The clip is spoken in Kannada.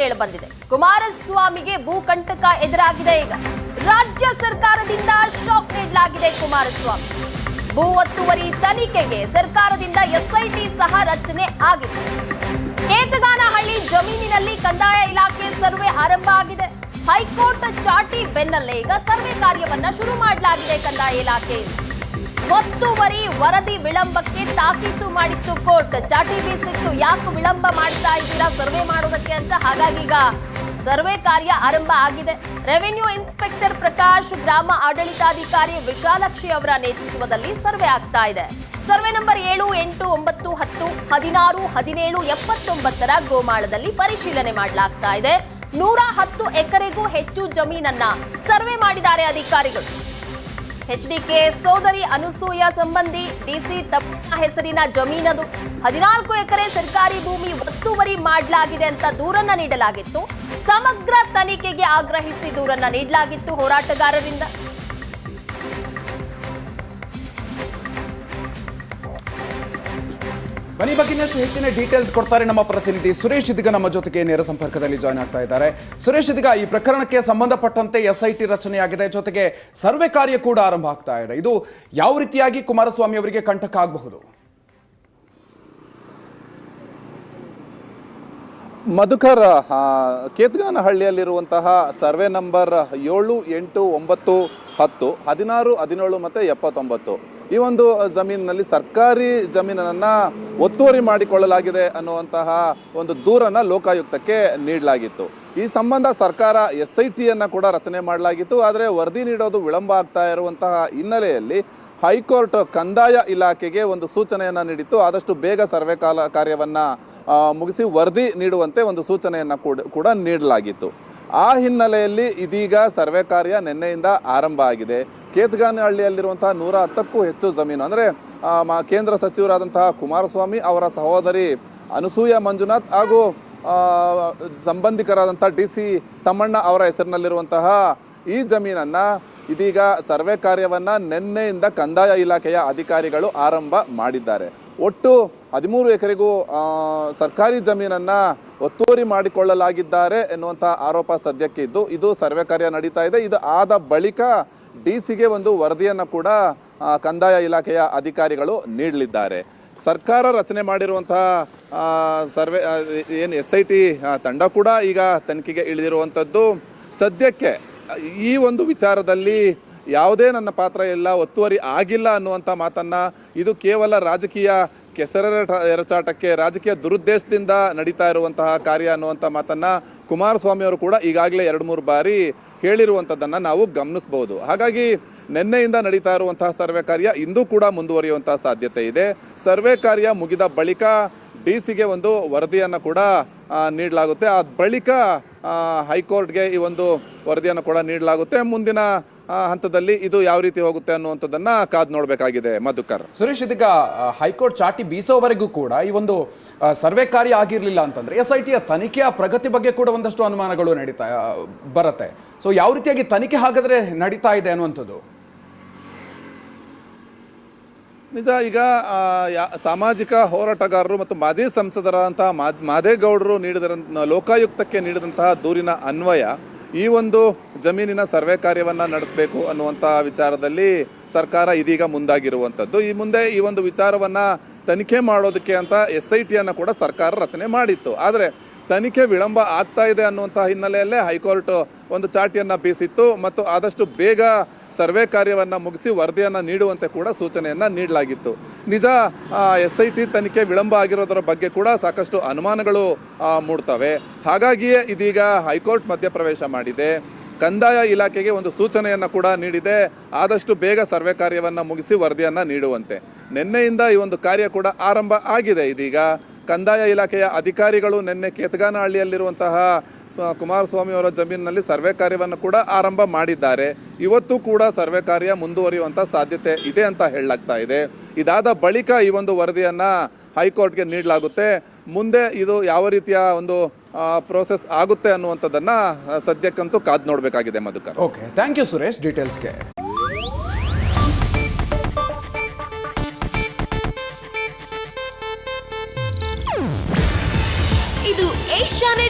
ಕೇಳಿ ಬಂದಿದೆ. ಕುಮಾರಸ್ವಾಮಿಗೆ ಭೂಕಂಟಕ ಎದುರಾಗಿದೆ ಈಗ. ರಾಜ್ಯ ಸರ್ಕಾರದಿಂದ ಶಾಕ್ ನೀಡಲಾಗಿದೆ ಕುಮಾರಸ್ವಾಮಿ. ಭೂ ಒತ್ತುವರಿ ತನಿಖೆಗೆ ಸರ್ಕಾರದಿಂದ ಎಸ್ಐಟಿ ಸಹ ರಚನೆ ಆಗಿದೆ. ಕೇತಗಾನಹಳ್ಳಿ ಜಮೀನಿನಲ್ಲಿ ಕಂದಾಯ ಇಲಾಖೆ ಸರ್ವೆ ಆರಂಭ ಆಗಿದೆ. ಹೈಕೋರ್ಟ್ ಚಾಟಿ ಬೆನ್ನಲ್ಲೇ ಈಗ ಸರ್ವೆ ಕಾರ್ಯವನ್ನ ಶುರು ಮಾಡಲಾಗಿದೆ ಕಂದಾಯ ಇಲಾಖೆಯಿಂದ ಒತ್ತುವರಿ ವರದಿ ವಿಳಂಬಕ್ಕೆ ತಾಕೀತು ಮಾಡಿತ್ತು ಕೋರ್ಟ್. ಚಾಟಿ ಬೀಸಿತ್ತು, ಯಾಕೆ ವಿಳಂಬ ಮಾಡ್ತಾ ಇದ್ದೀರಾ, ಸರ್ವೆ ಮಾಡೋದಕ್ಕೆ ಅಂತ. ಹಾಗಾಗಿ ಈಗ ಸರ್ವೆ ಕಾರ್ಯ ಆರಂಭ ಆಗಿದೆ. ರೆವಿನ್ಯೂ ಇನ್ಸ್ಪೆಕ್ಟರ್ ಪ್ರಕಾಶ್, ಗ್ರಾಮ ಆಡಳಿತಾಧಿಕಾರಿ ವಿಶಾಲಕ್ಷಿ ಅವರ ನೇತೃತ್ವದಲ್ಲಿ ಸರ್ವೆ ಆಗ್ತಾ ಇದೆ. ಸರ್ವೆ ನಂಬರ್ ಏಳು, ಎಂಟು, ಒಂಬತ್ತು, ಹತ್ತು, ಹದಿನಾರು, ಹದಿನೇಳು, ಎಪ್ಪತ್ತೊಂಬತ್ತರ ಗೋಮಾಳದಲ್ಲಿ ಪರಿಶೀಲನೆ ಮಾಡಲಾಗ್ತಾ ಇದೆ. ನೂರ ಹತ್ತು ಎಕರೆಗೂ ಹೆಚ್ಚು ಜಮೀನನ್ನ ಸರ್ವೆ ಮಾಡಿದ್ದಾರೆ ಅಧಿಕಾರಿಗಳು. ಎಚ್ಡಿಕೆ ಸೋದರಿ ಅನುಸೂಯ ಸಂಬಂಧಿ ಡಿಸಿ ತಪ್ಪ ಹೆಸರಿನ ಜಮೀನದು. ಹದಿನಾಲ್ಕು ಎಕರೆ ಸರ್ಕಾರಿ ಭೂಮಿ ಒತ್ತುವರಿ ಮಾಡಲಾಗಿದೆ ಅಂತ ದೂರನ್ನ ನೀಡಲಾಗಿತ್ತು. ಸಮಗ್ರ ತನಿಖೆಗೆ ಆಗ್ರಹಿಸಿ ದೂರನ್ನ ನೀಡಲಾಗಿತ್ತು ಹೋರಾಟಗಾರರಿಂದ. ಬನ್ನಿ, ಬಗ್ಗೆ ಇನ್ನಷ್ಟು ಹೆಚ್ಚಿನ ಡೀಟೇಲ್ಸ್ ಕೊಡ್ತಾರೆ ನಮ್ಮ ಪ್ರತಿನಿಧಿ ಸುರೇಶ್ ಇದೀಗ ನಮ್ಮ ಜೊತೆಗೆ ನೇರ ಸಂಪರ್ಕದಲ್ಲಿ ಜಾಯ್ನ್ ಆಗ್ತಾ ಇದ್ದಾರೆ. ಸುರೇಶ್ ಇದೀಗ ಈ ಪ್ರಕರಣಕ್ಕೆ ಸಂಬಂಧಪಟ್ಟಂತೆ ಎಸ್ಐಟಿ ರಚನೆಯಾಗಿದೆ, ಜೊತೆಗೆ ಸರ್ವೆ ಕಾರ್ಯ ಕೂಡ ಆರಂಭ ಆಗ್ತಾ ಇದೆ. ಇದು ಯಾವ ರೀತಿಯಾಗಿ ಕುಮಾರಸ್ವಾಮಿ ಅವರಿಗೆ ಕಂಟಕ ಆಗಬಹುದು? ಮಧುಕರ್ ಕೇತಗಾನಹಳ್ಳಿಯಲ್ಲಿರುವಂತಹ ಸರ್ವೆ ನಂಬರ್ ಏಳು, ಎಂಟು, ಒಂಬತ್ತು, ಹತ್ತು, ಹದಿನಾರು, ಹದಿನೇಳು ಮತ್ತು ಎಪ್ಪತ್ತೊಂಬತ್ತು. ಈ ಒಂದು ಜಮೀನಿನಲ್ಲಿ ಸರ್ಕಾರಿ ಜಮೀನನ್ನು ಒತ್ತುವರಿ ಮಾಡಿಕೊಳ್ಳಲಾಗಿದೆ ಅನ್ನುವಂತಹ ಒಂದು ದೂರನ್ನ ಲೋಕಾಯುಕ್ತಕ್ಕೆ ನೀಡಲಾಗಿತ್ತು. ಈ ಸಂಬಂಧ ಸರ್ಕಾರ ಎಸ್ ಐ ಟಿಯನ್ನು ಕೂಡ ರಚನೆ ಮಾಡಲಾಗಿತ್ತು. ಆದರೆ ವರದಿ ನೀಡೋದು ವಿಳಂಬ ಆಗ್ತಾ ಇರುವಂತಹ ಹಿನ್ನೆಲೆಯಲ್ಲಿ ಹೈಕೋರ್ಟ್ ಕಂದಾಯ ಇಲಾಖೆಗೆ ಒಂದು ಸೂಚನೆಯನ್ನ ನೀಡಿತ್ತು. ಆದಷ್ಟು ಬೇಗ ಸರ್ವೆ ಕಾಲ ಕಾರ್ಯವನ್ನ ಮುಗಿಸಿ ವರದಿ ನೀಡುವಂತೆ ಒಂದು ಸೂಚನೆಯನ್ನ ಕೂಡ ಕೂಡ ನೀಡಲಾಗಿತ್ತು. ಆ ಹಿನ್ನೆಲೆಯಲ್ಲಿ ಇದೀಗ ಸರ್ವೆ ಕಾರ್ಯ ನಿನ್ನೆಯಿಂದ ಆರಂಭ ಆಗಿದೆ. ಕೇತಗಾನಹಳ್ಳಿಯಲ್ಲಿರುವಂತಹ ನೂರ ಹತ್ತಕ್ಕೂ ಹೆಚ್ಚು ಜಮೀನು, ಅಂದರೆ ಕೇಂದ್ರ ಸಚಿವರಾದಂತಹ ಕುಮಾರಸ್ವಾಮಿ ಅವರ ಸಹೋದರಿ ಅನಸೂಯ ಮಂಜುನಾಥ್ ಹಾಗೂ ಸಂಬಂಧಿಕರಾದಂಥ ಡಿ ಸಿ ತಮ್ಮಣ್ಣ ಅವರ ಹೆಸರಿನಲ್ಲಿರುವಂತಹ ಈ ಜಮೀನನ್ನ ಇದೀಗ ಸರ್ವೆ ಕಾರ್ಯವನ್ನ ನಿನ್ನೆಯಿಂದ ಕಂದಾಯ ಇಲಾಖೆಯ ಅಧಿಕಾರಿಗಳು ಆರಂಭ ಮಾಡಿದ್ದಾರೆ. ಒಟ್ಟು ಹದಿಮೂರು ಎಕರೆಗೂ ಸರ್ಕಾರಿ ಜಮೀನನ್ನ ಒತ್ತುವರಿ ಮಾಡಿಕೊಳ್ಳಲಾಗಿದ್ದಾರೆ ಎನ್ನುವಂಥ ಆರೋಪ ಸದ್ಯಕ್ಕೆ ಇದ್ದು, ಇದು ಸರ್ವೆ ಕಾರ್ಯ ನಡೀತಾ ಇದೆ. ಇದು ಆದ ಬಳಿಕ ಡಿ ಸಿಗೆ ಒಂದು ವರದಿಯನ್ನು ಕೂಡ ಕಂದಾಯ ಇಲಾಖೆಯ ಅಧಿಕಾರಿಗಳು ನೀಡಲಿದ್ದಾರೆ. ಸರ್ಕಾರ ರಚನೆ ಮಾಡಿರುವಂತಹ ಸರ್ವೆ ಏನು ಎಸ್ ಐ ಟಿ ತಂಡ ಕೂಡ ಈಗ ತನಿಖೆಗೆ ಇಳಿದಿರುವಂಥದ್ದು ಸದ್ಯಕ್ಕೆ ಈ ಒಂದು ವಿಚಾರದಲ್ಲಿ ಯಾವುದೇ ನನ್ನ ಪಾತ್ರ ಇಲ್ಲ, ಒತ್ತುವರಿ ಆಗಿಲ್ಲ ಅನ್ನುವಂಥ ಮಾತನ್ನು ಇದು ಕೇವಲ ರಾಜಕೀಯ ಕೆಸರ ಎರಚಾಟಕ್ಕೆ, ರಾಜಕೀಯ ದುರುದ್ದೇಶದಿಂದ ನಡೀತಾ ಇರುವಂತಹ ಕಾರ್ಯ ಅನ್ನುವಂಥ ಮಾತನ್ನು ಕುಮಾರಸ್ವಾಮಿ ಅವರು ಕೂಡ ಈಗಾಗಲೇ ಎರಡು ಮೂರು ಬಾರಿ ಹೇಳಿರುವಂಥದ್ದನ್ನು ನಾವು ಗಮನಿಸಬಹುದು ಹಾಗಾಗಿ ನಿನ್ನೆಯಿಂದ ನಡೀತಾ ಇರುವಂತಹ ಸರ್ವೆ ಕಾರ್ಯ ಇಂದು ಕೂಡ ಮುಂದುವರಿಯುವಂತಹ ಸಾಧ್ಯತೆ ಇದೆ. ಸರ್ವೆ ಕಾರ್ಯ ಮುಗಿದ ಬಳಿಕ ಡಿ ಸಿಗೆ ಒಂದು ವರದಿಯನ್ನು ಕೂಡ ನೀಡಲಾಗುತ್ತೆ. ಆ ಬಳಿಕ ಹೈಕೋರ್ಟ್ಗೆ ಈ ಒಂದು ವರದಿಯನ್ನು ಕೂಡ ನೀಡಲಾಗುತ್ತೆ. ಮುಂದಿನ ಹಂತದಲ್ಲಿ ಇದು ಯಾವ ರೀತಿ ಹೋಗುತ್ತೆ ಅನ್ನುವಂಥದ್ದನ್ನ ಕಾದು ನೋಡಬೇಕಾಗಿದೆ ಮಧುಕರ್. ಸುರೇಶ್ ಇದೀಗ ಹೈಕೋರ್ಟ್ ಚಾಟಿ ಬೀಸೋವರೆಗೂ ಕೂಡ ಈ ಒಂದು ಸರ್ವೆ ಕಾರ್ಯ ಆಗಿರಲಿಲ್ಲ ಅಂತಂದ್ರೆ ಎಸ್ ಐ ಟಿಯ ತನಿಖೆಯ ಪ್ರಗತಿ ಬಗ್ಗೆ ಕೂಡ ಒಂದಷ್ಟು ಅನುಮಾನಗಳು ನಡೀತಾ ಬರುತ್ತೆ. ಸೊ ಯಾವ ರೀತಿಯಾಗಿ ತನಿಖೆ ಹಾಗಾದ್ರೆ ನಡೀತಾ ಇದೆ ಅನ್ನುವಂಥದ್ದು? ನಿಜ ಈಗ ಸಾಮಾಜಿಕ ಹೋರಾಟಗಾರರು ಮತ್ತು ಮಾಜಿ ಸಂಸದರಾದಂತಹ ಮಾದ್- ಮಾದೇಗೌಡರು ನೀಡಿದ ಲೋಕಾಯುಕ್ತಕ್ಕೆ ನೀಡಿದಂತಹ ದೂರಿನ ಅನ್ವಯ ಈ ಒಂದು ಜಮೀನಿನ ಸರ್ವೆ ಕಾರ್ಯವನ್ನು ನಡೆಸಬೇಕು ಅನ್ನುವಂಥ ವಿಚಾರದಲ್ಲಿ ಸರ್ಕಾರ ಇದೀಗ ಮುಂದಾಗಿರುವಂಥದ್ದು ಈ ಮುಂದೆ ಈ ಒಂದು ವಿಚಾರವನ್ನು ತನಿಖೆ ಮಾಡೋದಕ್ಕೆ ಅಂತ ಎಸ್ ಐ ಟಿಯನ್ನು ಕೂಡ ಸರ್ಕಾರ ರಚನೆ ಮಾಡಿತ್ತು. ಆದರೆ ತನಿಖೆ ವಿಳಂಬ ಆಗ್ತಾ ಇದೆ ಅನ್ನುವಂಥ ಹಿನ್ನೆಲೆಯಲ್ಲೇ ಹೈಕೋರ್ಟ್ ಒಂದು ಚಾಟಿಯನ್ನು ಬೀಸಿತ್ತು ಮತ್ತು ಆದಷ್ಟು ಬೇಗ ಸರ್ವೆ ಕಾರ್ಯವನ್ನು ಮುಗಿಸಿ ವರದಿಯನ್ನು ನೀಡುವಂತೆ ಕೂಡ ಸೂಚನೆಯನ್ನು ನೀಡಲಾಗಿತ್ತು. ನಿಜ ಎಸ್ ಐ ಟಿ ತನಿಖೆ ವಿಳಂಬ ಆಗಿರೋದರ ಬಗ್ಗೆ ಕೂಡ ಸಾಕಷ್ಟು ಅನುಮಾನಗಳು ಮೂಡ್ತವೆ. ಹಾಗಾಗಿಯೇ ಇದೀಗ ಹೈಕೋರ್ಟ್ ಮಧ್ಯಪ್ರವೇಶ ಮಾಡಿದೆ. ಕಂದಾಯ ಇಲಾಖೆಗೆ ಒಂದು ಸೂಚನೆಯನ್ನು ಕೂಡ ನೀಡಿದೆ. ಆದಷ್ಟು ಬೇಗ ಸರ್ವೆ ಕಾರ್ಯವನ್ನು ಮುಗಿಸಿ ವರದಿಯನ್ನು ನೀಡುವಂತೆ. ನಿನ್ನೆಯಿಂದ ಈ ಒಂದು ಕಾರ್ಯ ಕೂಡ ಆರಂಭ ಆಗಿದೆ ಇದೀಗ. ಕಂದಾಯ ಇಲಾಖೆಯ ಅಧಿಕಾರಿಗಳು ನಿನ್ನೆ ಕೇತಗಾನಹಳ್ಳಿಯಲ್ಲಿರುವಂತಹ ಕುಮಾರಸ್ವಾಮಿ ಅವರ ಜಮೀನಿನಲ್ಲಿ ಸರ್ವೆ ಕಾರ್ಯವನ್ನು ಕೂಡ ಆರಂಭ ಮಾಡಿದ್ದಾರೆ. ಇವತ್ತು ಕೂಡ ಸರ್ವೆ ಕಾರ್ಯ ಮುಂದುವರಿಯುವಂಥ ಸಾಧ್ಯತೆ ಇದೆ ಅಂತ ಹೇಳಲಾಗ್ತಾ ಇದೆ. ಇದಾದ ಬಳಿಕ ಈ ಒಂದು ವರದಿಯನ್ನು ಹೈಕೋರ್ಟ್ಗೆ ನೀಡಲಾಗುತ್ತೆ. ಮುಂದೆ ಇದು ಯಾವ ರೀತಿಯ ಒಂದು ಪ್ರೋಸೆಸ್ ಆಗುತ್ತೆ ಅನ್ನುವಂಥದ್ದನ್ನು ಸದ್ಯಕ್ಕಂತೂ ಕಾದ್ ನೋಡಬೇಕಾಗಿದೆ Madhukar. Okay thank you Suresh ಡೀಟೇಲ್ಸ್ಗೆ ಇದು ಏಷ್ಯಾನೆಟ್